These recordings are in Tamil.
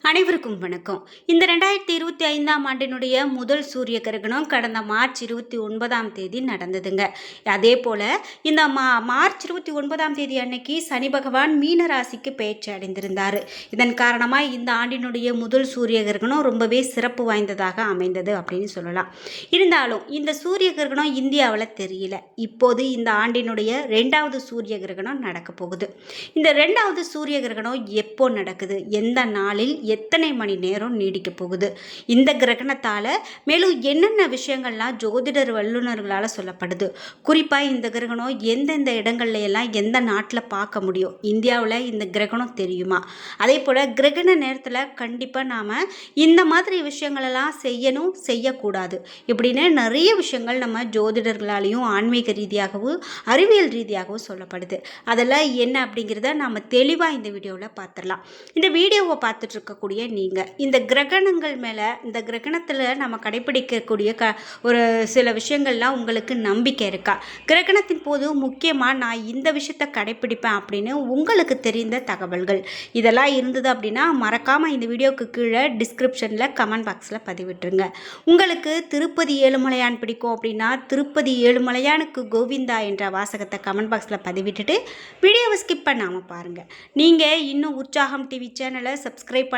அனைவருக்கும் வணக்கம். இந்த ரெண்டாயிரத்தி இருபத்தி ஐந்தாம் ஆண்டினுடைய முதல் சூரிய கிரகணம் கடந்த மார்ச் இருபத்தி ஒன்பதாம் தேதி நடந்ததுங்க. அதே போல் இந்த மா மார்ச் இருபத்தி ஒன்பதாம் தேதி அன்னைக்கு சனி பகவான் மீன ராசிக்கு பயிற்சி அடைந்திருந்தார். இதன் காரணமாக இந்த ஆண்டினுடைய முதல் சூரிய கிரகணம் ரொம்பவே சிறப்பு வாய்ந்ததாக அமைந்தது அப்படின்னு சொல்லலாம். இருந்தாலும் இந்த சூரிய கிரகணம் இந்தியாவில் தெரியல. இப்போது இந்த ஆண்டினுடைய ரெண்டாவது சூரிய கிரகணம் நடக்க போகுது. இந்த ரெண்டாவது சூரிய கிரகணம் எப்போ நடக்குது? எந்த நாளில்? எத்தனை மணி நேரம் நீடிக்க போகுது? இந்த கிரகணத்தால் மேலும் என்னென்ன விஷயங்கள்லாம் ஜோதிடர் வல்லுநர்களால் சொல்லப்படுது? குறிப்பாக இந்த கிரகணம் எந்தெந்த இடங்கள்ல எல்லாம் எந்த நாட்டில் பார்க்க முடியும்? இந்தியாவில் இந்த கிரகணம் தெரியுமா? அதே போல் கிரகண நேரத்தில் கண்டிப்பாக நாம் இந்த மாதிரி விஷயங்களெல்லாம் செய்யணும் செய்யக்கூடாது. இப்படின்னு நிறைய விஷயங்கள் நம்ம ஜோதிடர்களாலேயும் ஆன்மீக ரீதியாகவும் அறிவியல் ரீதியாகவும் சொல்லப்படுது. அதெல்லாம் என்ன அப்படிங்கிறத நாம் தெளிவாக இந்த வீடியோவில் பார்த்துடலாம் இந்த வீடியோவை பார்த்துட்ருக்க இருக்கக்கூடிய நீங்கள் இந்த கிரகணங்கள் மேலே இந்த கிரகணத்தில் நம்ம கடைபிடிக்கக்கூடிய க ஒரு சில விஷயங்கள்லாம் உங்களுக்கு நம்பிக்கை இருக்கா? கிரகணத்தின் போது முக்கியமாக நான் இந்த விஷயத்தை கடைபிடிப்பேன் அப்படின்னு உங்களுக்கு தெரிந்த தகவல்கள். இதெல்லாம் இருந்தது அப்படின்னா மறக்காமல் இந்த வீடியோவுக்கு கீழே டிஸ்கிரிப்ஷனில் கமெண்ட் பாக்ஸில் பதிவிட்டுருங்க. உங்களுக்கு திருப்பதி ஏழுமலையான் பிடிக்கும் அப்படின்னா திருப்பதி ஏழுமலையானுக்கு கோவிந்தா என்ற வாசகத்தை கமெண்ட் பாக்ஸில் பதிவிட்டுட்டு வீடியோவை ஸ்கிப் பண்ணாமல் பாருங்கள் நீங்கள் இன்னும் உற்சாகம் டிவி சேனலை சப்ஸ்கிரைப்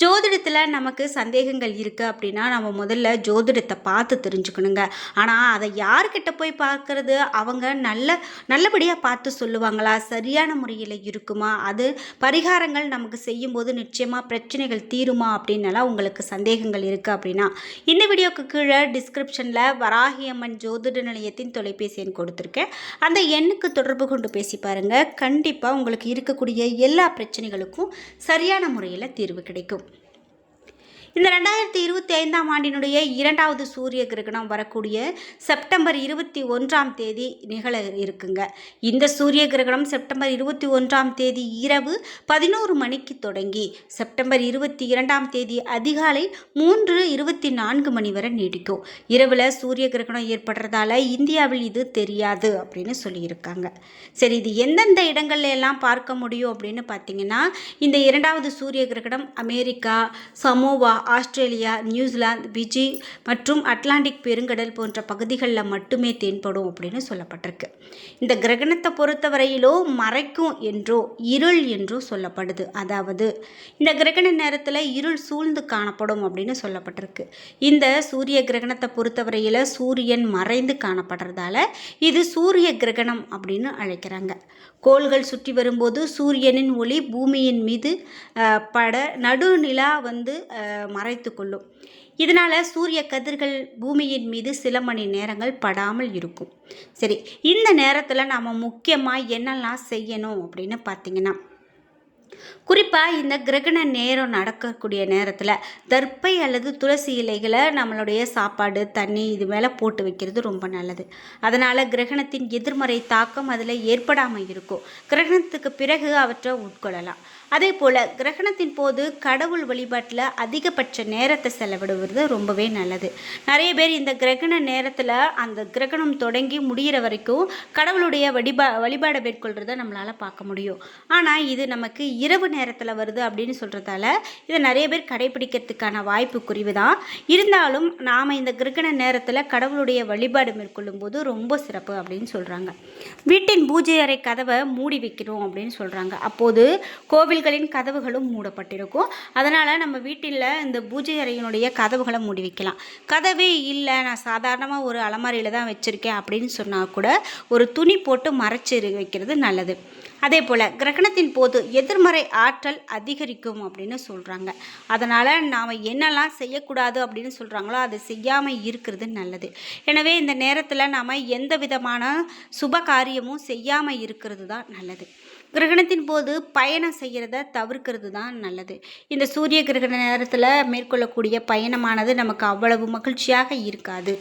ஜோதிடத்தில் நமக்கு சந்தேகங்கள் இருக்குது அப்படின்னா நம்ம முதல்ல ஜோதிடத்தை பார்த்து தெரிஞ்சுக்கணுங்க. ஆனால் அதை யார்கிட்ட போய் பார்க்குறது? அவங்க நல்ல நல்லபடியாக பார்த்து சொல்லுவாங்களா? சரியான முறையில் இருக்குமா? அது பரிகாரங்கள் நமக்கு செய்யும்போது நிச்சயமாக பிரச்சனைகள் தீருமா? அப்படின்னலாம் உங்களுக்கு சந்தேகங்கள் இருக்குது அப்படின்னா இந்த வீடியோக்கு கீழே டிஸ்கிரிப்ஷனில் வராகியம்மன் ஜோதிட நிலையத்தின் தொலைபேசி எண் கொடுத்துருக்கேன். அந்த எண்ணுக்கு தொடர்பு கொண்டு பேசி பாருங்கள் கண்டிப்பாக உங்களுக்கு இருக்கக்கூடிய எல்லா பிரச்சனைகளுக்கும் சரியான முறையில் தீர்வு கிடைக்கும். இந்த ரெண்டாயிரத்தி இருபத்தி ஐந்தாம் ஆண்டினுடைய இரண்டாவது சூரிய கிரகணம் வரக்கூடிய செப்டம்பர் இருபத்தி ஒன்றாம் தேதி நிகழ இருக்குங்க. இந்த சூரிய கிரகணம் செப்டம்பர் இருபத்தி ஒன்றாம் தேதி இரவு பதினோரு மணிக்கு தொடங்கி செப்டம்பர் இருபத்தி இரண்டாம் தேதி அதிகாலை மூன்று இருபத்தி நான்கு மணி வரை நீடிக்கும். இரவில் சூரிய கிரகணம் ஏற்படுறதால இந்தியாவில் இது தெரியாது அப்படின்னு சொல்லியிருக்காங்க. சரி இது எந்தெந்த இடங்கள்ல எல்லாம் பார்க்க முடியும் அப்படின்னு பார்த்தீங்கன்னா இந்த இரண்டாவது சூரிய கிரகணம் America Samoa Australia New Zealand Fiji மற்றும் அட்லாண்டிக் பெருங்கடல் போன்ற பகுதிகளில் மட்டுமே தென்படும் அப்படின்னு சொல்லப்பட்டிருக்கு. இந்த கிரகணத்தை பொறுத்தவரையிலோ மறைக்கும் என்றோ இருள் என்றோ சொல்லப்படுது. அதாவது இந்த கிரகண நேரத்தில் இருள் சூழ்ந்து காணப்படும் அப்படின்னு சொல்லப்பட்டிருக்கு. இந்த சூரிய கிரகணத்தை பொறுத்தவரையில் சூரியன் மறைந்து காணப்படுறதால இது சூரிய கிரகணம் அப்படின்னு அழைக்கிறாங்க. கோள்கள் சுற்றி வரும்போது சூரியனின் ஒளி பூமியின் மீது பட நடுநிலா வந்து மறைத்து கொள்ளும். இதனால் சூரிய கதிர்கள் பூமியின் மீது சில மணி நேரங்கள் படாமல் இருக்கும். சரி இந்த நேரத்தில் நாம் முக்கியமாக என்னெல்லாம் செய்யணும் அப்படின்னு பார்த்தீங்கன்னா குறிப்பாக இந்த கிரகண நேரம் நடக்கக்கூடிய நேரத்தில் தர்ப்பை அல்லது துளசி இலைகளை நம்மளுடைய சாப்பாடு தண்ணி இது மேலே போட்டு வைக்கிறது ரொம்ப நல்லது. அதனால் கிரகணத்தின் எதிர்மறை தாக்கம் அதில் ஏற்படாமல் இருக்கும். கிரகணத்துக்கு பிறகு அவற்றை உட்கொள்ளலாம். அதே போல் கிரகணத்தின் போது கடவுள் வழிபாட்டில் அதிகபட்ச நேரத்தை செலவிடுவது ரொம்பவே நல்லது. நிறைய பேர் இந்த கிரகண நேரத்தில் அந்த கிரகணம் தொடங்கி முடிகிற வரைக்கும் கடவுளுடைய வழிபா வழிபாடை மேற்கொள்கிறத நம்மளால் பார்க்க முடியும். ஆனால் இது நமக்கு இரவு நேரத்தில் வருது அப்படின்னு சொல்கிறதால இதை நிறைய பேர் கடைபிடிக்கிறதுக்கான வாய்ப்பு குறைவு தான். இருந்தாலும் நாம் இந்த கிரகண நேரத்தில் கடவுளுடைய வழிபாடு மேற்கொள்ளும் போது ரொம்ப சிறப்பு அப்படின்னு சொல்கிறாங்க வீட்டின் பூஜை அறை கதவை மூடி வைக்கணும் அப்படின்னு சொல்கிறாங்க அப்போது கோவில் கோயில்களின் கதவுகளும் மூடப்பட்டிருக்கும். அதனால் நம்ம வீட்டில் இந்த பூஜை அறையினுடைய கதவுகளை மூடி வைக்கலாம். கதவே இல்லை நான் சாதாரணமாக ஒரு அலமாரியில் தான் வச்சுருக்கேன் அப்படின்னு சொன்னால் கூட ஒரு துணி போட்டு மறைச்சி வைக்கிறது நல்லது. அதே போல் கிரகணத்தின் போது எதிர்மறை ஆற்றல் அதிகரிக்கும் அப்படின்னு சொல்கிறாங்க அதனால் நாம் என்னெல்லாம் செய்யக்கூடாது அப்படின்னு சொல்கிறாங்களோ அதை செய்யாமல் இருக்கிறது நல்லது. எனவே இந்த நேரத்தில் நாம் எந்த விதமான சுப காரியமும் செய்யாமல் இருக்கிறது தான் நல்லது. கிரகணத்தின் போது பயணம் செய்கிறத தவிர்க்கிறது தான் நல்லது. இந்த சூரிய கிரகண நேரத்தில் மேற்கொள்ளக்கூடிய பயணமானது நமக்கு அவ்வளவு மகிழ்ச்சியாக இருக்காது.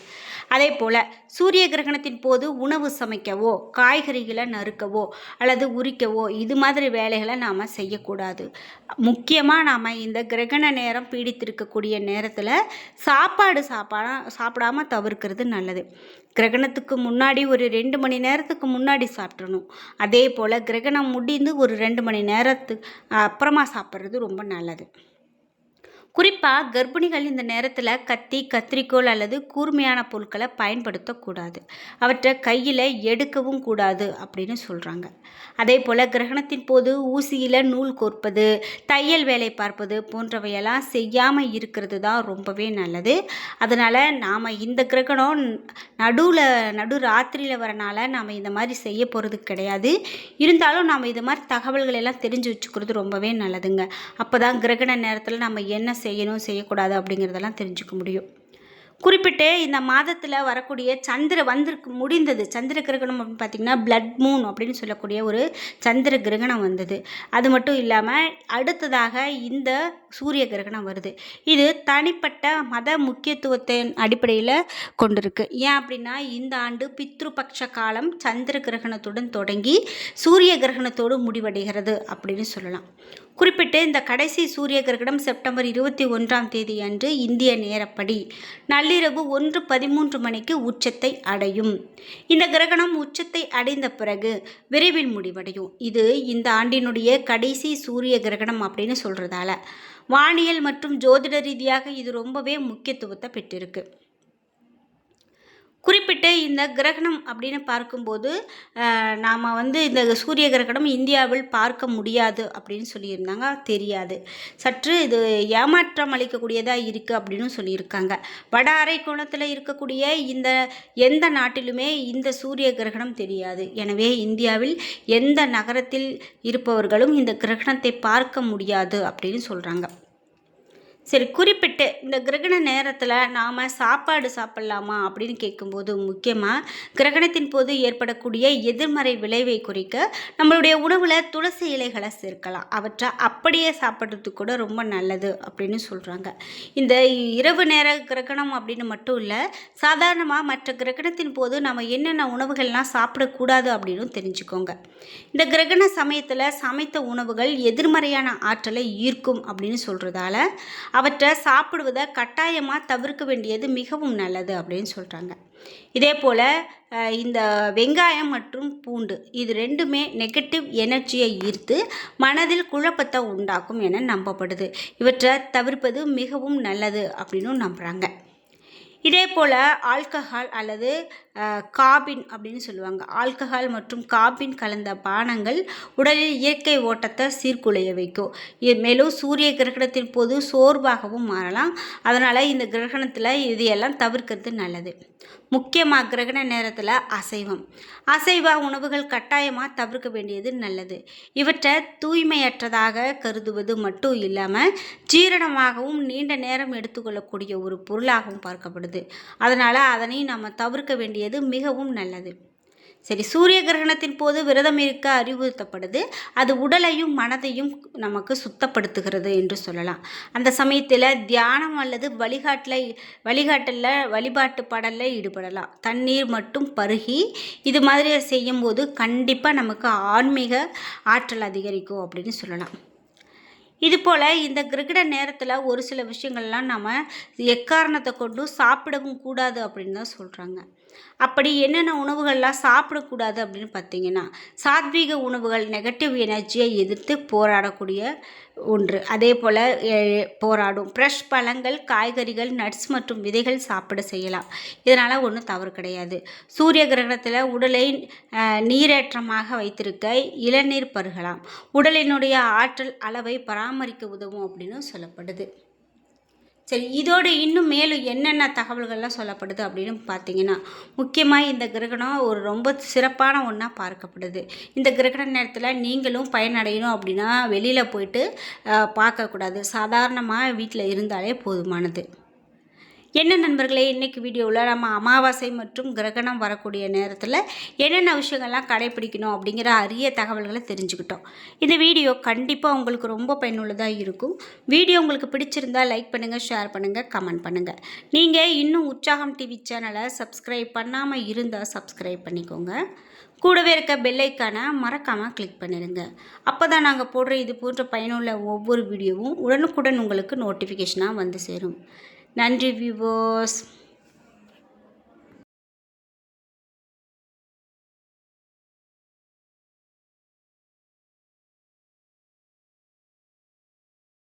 அதே போல் சூரிய கிரகணத்தின் போது உணவு சமைக்கவோ காய்கறிகளை நறுக்கவோ அல்லது உரிக்கவோ இது மாதிரி வேலைகளை நாம் செய்யக்கூடாது. முக்கியமாக நாம் இந்த கிரகண நேரம் பீடித்திருக்கக்கூடிய நேரத்தில் சாப்பாடு சாப்பாடா சாப்பிடாம தவிர்க்கிறது நல்லது. கிரகணத்துக்கு முன்னாடி ஒரு ரெண்டு மணி நேரத்துக்கு முன்னாடி சாப்பிட்றணும் அதே போல் கிரகணம் முடிந்து ஒரு ரெண்டு மணி நேரத்துக்கு அப்புறமா சாப்பிட்றது ரொம்ப நல்லது. குறிப்பாக கர்ப்பிணிகள் இந்த நேரத்தில் கத்தி கத்திரிக்கோல் அல்லது கூர்மையான பொருட்களை பயன்படுத்தக்கூடாது. அவற்றை கையில் எடுக்கவும் கூடாது அப்படின்னு சொல்கிறாங்க அதே போல் கிரகணத்தின் போது ஊசியில் நூல் கோர்ப்பது தையல் வேலை பார்ப்பது போன்றவையெல்லாம் செய்யாமல் இருக்கிறது தான் ரொம்பவே நல்லது. அதனால் நாம் இந்த கிரகணம் நடுவில் நடு ராத்திரியில் வரனால நாம் இந்த மாதிரி செய்ய போகிறது கிடையாது. இருந்தாலும் நாம் இது மாதிரி தகவல்கள் எல்லாம் தெரிஞ்சு வச்சுக்கிறது ரொம்பவே நல்லதுங்க. அப்போ தான் கிரகண நேரத்தில் நம்ம என்ன செய்யணும் செய்யக்கூடாது அப்படிங்கிறதெல்லாம் தெரிஞ்சுக்க முடியும். குறிப்பிட்டு இந்த மாதத்தில் வரக்கூடிய சந்திர வந்திருக்கு முடிந்தது. சந்திர கிரகணம் அப்படின்னு பார்த்திங்கன்னா பிளட் மூன் அப்படின்னு சொல்லக்கூடிய ஒரு சந்திர கிரகணம் வந்தது. அது மட்டும் இல்லாமல் அடுத்ததாக இந்த சூரிய கிரகணம் வருது. இது தனிப்பட்ட மத முக்கியத்துவத்தின் அடிப்படையில் கொண்டிருக்கு. ஏன் அப்படின்னா இந்த ஆண்டு பித்ருபக்ஷ காலம் சந்திர கிரகணத்துடன் தொடங்கி சூரிய கிரகணத்தோடு முடிவடைகிறது அப்படின்னு சொல்லலாம். குறிப்பிட்டு இந்த கடைசி சூரிய கிரகணம் செப்டம்பர் இருபத்தி ஒன்றாம் தேதி அன்று இந்திய நேரப்படி நள்ளிரவு ஒன்று பதிமூன்று மணிக்கு உச்சத்தை அடையும். இந்த கிரகணம் உச்சத்தை அடைந்த பிறகு விரைவில் முடிவடையும். இது இந்த ஆண்டினுடைய கடைசி சூரிய கிரகணம் அப்படின்னு சொல்கிறதால வானியல் மற்றும் ஜோதிட ரீதியாக இது ரொம்பவே முக்கியத்துவத்தை பெற்றிருக்கு. குறிப்பிட்டு இந்த கிரகணம் அப்படின்னு பார்க்கும்போது நாம் வந்து இந்த சூரிய கிரகணம் இந்தியாவில் பார்க்க முடியாது அப்படின்னு சொல்லியிருந்தாங்க. தெரியாது. சற்று இது ஏமாற்றம் அளிக்கக்கூடியதாக இருக்குது அப்படின்னு சொல்லியிருக்காங்க. வட அரை கோணத்தில் இருக்கக்கூடிய இந்த எந்த நாட்டிலுமே இந்த சூரிய கிரகணம் தெரியாது. எனவே இந்தியாவில் எந்த நகரத்தில் இருப்பவர்களும் இந்த கிரகணத்தை பார்க்க முடியாது அப்படின்னு சொல்கிறாங்க சரி குறிப்பிட்டு இந்த கிரகண நேரத்தில் நாம் சாப்பாடு சாப்பிட்லாமா அப்படின்னு கேட்கும்போது முக்கியமாக கிரகணத்தின் போது ஏற்படக்கூடிய எதிர்மறை விளைவை குறிக்க நம்மளுடைய உணவில் துளசி இலைகளை சேர்க்கலாம். அவற்றை அப்படியே சாப்பிட்றதுக்கு கூட ரொம்ப நல்லது அப்படின்னு சொல்கிறாங்க இந்த இரவு நேர கிரகணம் அப்படின்னு மட்டும் இல்லை சாதாரணமாக மற்ற கிரகணத்தின் போது நம்ம என்னென்ன உணவுகள்லாம் சாப்பிடக்கூடாது அப்படின்னு தெரிஞ்சுக்கோங்க. இந்த கிரகண சமயத்தில் சமைத்த உணவுகள் எதிர்மறையான ஆற்றலை ஈர்க்கும் அப்படின்னு சொல்கிறதால அவற்றை சாப்பிடுவதை கட்டாயமாக தவிர்க்க வேண்டியது மிகவும் நல்லது அப்படின்னு சொல்கிறாங்க இதே போல் இந்த வெங்காயம் மற்றும் பூண்டு இது ரெண்டுமே நெகட்டிவ் எனர்ஜியை ஈர்த்து மனதில் குழப்பத்தை உண்டாக்கும் என நம்பப்படுது. இவற்றை தவிர்ப்பது மிகவும் நல்லது அப்படின்னு நம்புகிறாங்க இதே போல் ஆல்கஹால் அல்லது காபின் அப்படின்னு சொல்லுவாங்க. ஆல்கஹால் மற்றும் காபின் கலந்த பானங்கள் உடலில் இயற்கை ஓட்டத்தை சீர்குலைய வைக்கும். மேலும் சூரிய கிரகணத்தின் போது சோர்வாகவும் மாறலாம். அதனால் இந்த கிரகணத்தில் இதையெல்லாம் தவிர்க்கிறது நல்லது. முக்கியமாக கிரகண நேரத்தில் அசைவம். அசைவ உணவுகள் கட்டாயமாக தவிர்க்க வேண்டியது நல்லது. இவற்றை தூய்மையற்றதாக கருதுவது மட்டும் இல்லாமல் ஜீரணமாகவும் நீண்ட நேரம் எடுத்துக்கொள்ளக்கூடிய ஒரு பொருளாகவும் பார்க்கப்படுது. அதனால் அதனை நம்ம தவிர்க்க வேண்டியது மிகவும் நல்லது. சரி சூரிய கிரகணத்தின் போது விரதம் இருக்க அறிவுறுத்தப்படுது. அது உடலையும் மனதையும் நமக்கு சுத்தப்படுத்துகிறது என்று சொல்லலாம். அந்த சமயத்தில் தியானம் அல்லது வழிகாட்டில் வழிகாட்டலில் வழிபாட்டு பாடலில் ஈடுபடலாம். தண்ணீர் மட்டும் பருகி இது மாதிரி செய்யும்போது கண்டிப்பாக நமக்கு ஆன்மீக ஆற்றல் அதிகரிக்கும் அப்படின்னு சொல்லலாம். இது போல் இந்த கிரகிட நேரத்தில் ஒரு சில விஷயங்கள்லாம் நம்ம எக்காரணத்தை கொண்டும் சாப்பிடவும் கூடாது அப்படின்னு தான் சொல்கிறாங்க அப்படி என்னென்ன உணவுகள்லாம் சாப்பிடக்கூடாது அப்படின்னு பார்த்தீங்கன்னா சாத்வீக உணவுகள் நெகட்டிவ் எனர்ஜியை எதிர்த்து போராடக்கூடிய ஒன்று. அதே போல் போராடும். ஃப்ரெஷ் பழங்கள் காய்கறிகள் நட்ஸ் மற்றும் விதைகள் சாப்பிட செய்யலாம். இதனால் ஒன்றும் தவறு கிடையாது. சூரிய கிரகணத்தில் உடலை நீரேற்றமாக வைத்திருக்க இளநீர் பருகலாம். உடலினுடைய ஆற்றல் அளவை பராமரிக்க உதவும் அப்படின்னு சொல்லப்படுது. சரி இதோடு இன்னும் மேலும் என்னென்ன தகவல்கள்லாம் சொல்லப்படுது அப்படின்னு பார்த்தீங்கன்னா முக்கியமாக இந்த கிரகணம் ஒரு ரொம்ப சிறப்பான ஒன்றா பார்க்கப்படுது. இந்த கிரகண நேரத்தில் நீங்களும் பயனடையணும் அப்படின்னா வெளியில் போயிட்டு பார்க்கக்கூடாது. சாதாரணமாக வீட்டில் இருந்தாலே போதுமானது. என்ன நண்பர்களே இன்றைக்கி வீடியோவில் நம்ம அமாவாசை மற்றும் கிரகணம் வரக்கூடிய நேரத்தில் என்னென்ன விஷயங்கள்லாம் கடைப்பிடிக்கணும் அப்படிங்கிற அரிய தகவல்களை தெரிஞ்சுக்கிட்டோம். இந்த வீடியோ கண்டிப்பாக உங்களுக்கு ரொம்ப பயனுள்ளதாக இருக்கும். வீடியோ உங்களுக்கு பிடிச்சிருந்தா லைக் பண்ணுங்கள் ஷேர் பண்ணுங்கள் கமெண்ட் பண்ணுங்கள் நீங்கள் இன்னும் உற்சாகம் டிவி சேனலை சப்ஸ்கிரைப் பண்ணாமல் இருந்தால் சப்ஸ்கிரைப் பண்ணிக்கோங்க. கூடவே இருக்க பெல்லைக்கான மறக்காமல் கிளிக் பண்ணிடுங்க அப்போ தான் நாங்கள் போடுற இது போன்ற பயனுள்ள ஒவ்வொரு வீடியோவும் உடனுக்குடன் உங்களுக்கு நோட்டிஃபிகேஷனாக வந்து சேரும். நன்றி வியூவர்ஸ்